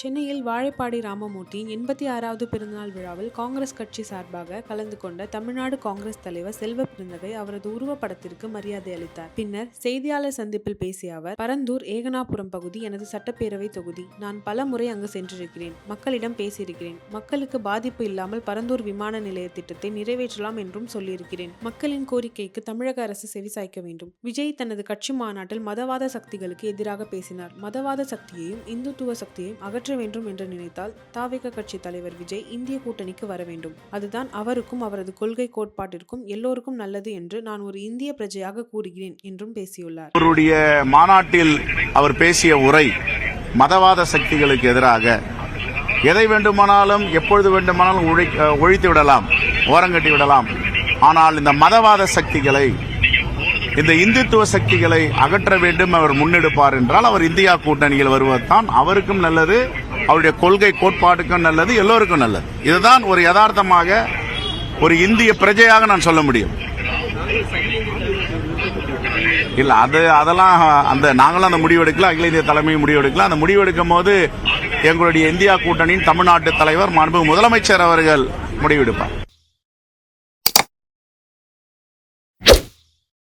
சென்னையில் வாழைப்பாடி ராமமூர்த்தியின் எண்பத்தி ஆறாவது பிறந்தநாள் விழாவில் காங்கிரஸ் கட்சி சார்பாக கலந்து கொண்ட தமிழ்நாடு காங்கிரஸ் தலைவர் செல்வ பிறந்தகை அவரது உருவப்படத்திற்கு மரியாதை அளித்தார். பின்னர் செய்தியாளர் சந்திப்பில் பேசிய அவர் பரந்தூர் ஏகனாபுரம் பகுதி எனது சட்டப்பேரவை தொகுதி. நான் பல முறை அங்கு சென்றிருக்கிறேன். மக்களிடம் பேசியிருக்கிறேன். மக்களுக்கு பாதிப்பு இல்லாமல் பரந்தூர் விமான நிலைய திட்டத்தை நிறைவேற்றலாம் என்றும் சொல்லியிருக்கிறேன். மக்களின் கோரிக்கைக்கு தமிழக அரசு செவிசாய்க்க வேண்டும். விஜய் தனது கட்சி மாநாட்டில் மதவாத சக்திகளுக்கு எதிராக பேசினார். மதவாத சக்தியையும் இந்துத்துவ சக்தியையும் அகற்ற வேண்டும் என்று நினைத்தால் தாவேக கட்சி தலைவர் விஜய் இந்திய கூட்டணிக்கு வர வேண்டும். அதுதான் அவருக்கும் அவரது கொள்கை கோட்பாட்டிற்கும் எல்லோருக்கும் நல்லது என்று நான் ஒரு இந்திய பிரஜையாக கூறுகிறேன் என்றும் பேசியுள்ளார். அவருடைய மாநாட்டில் அவர் பேசிய உரை மதவாத சக்திகளுக்கு எதிராக எதை வேண்டுமானாலும் எப்பொழுது வேண்டுமானாலும் ஒழித்து விடலாம் ஓரங்கட்டி விடலாம். ஆனால் இந்த மதவாத சக்திகளை இந்த இந்துத்துவ சக்திகளை அகற்ற வேண்டும் அவர் முன்னெடுப்பார் என்றால் அவர் இந்தியா கூட்டணியில் வருவதுதான் அவருக்கும் நல்லது அவருடைய கொள்கை கோட்பாட்டுக்கும் நல்லது எல்லோருக்கும் நல்லது. இதுதான் ஒரு யதார்த்தமாக ஒரு இந்திய பிரஜையாக நான் சொல்ல முடியும். இல்ல அது அதெல்லாம் அந்த நாங்களும் அந்த முடிவெடுக்கல அகில இந்திய தலைமையும் முடிவெடுக்கல அந்த முடிவெடுக்கும் போது எங்களுடைய இந்தியா கூட்டணியின் தமிழ்நாட்டு தலைவர் மாண்பு முதலமைச்சர் அவர்கள் முடிவெடுப்பார்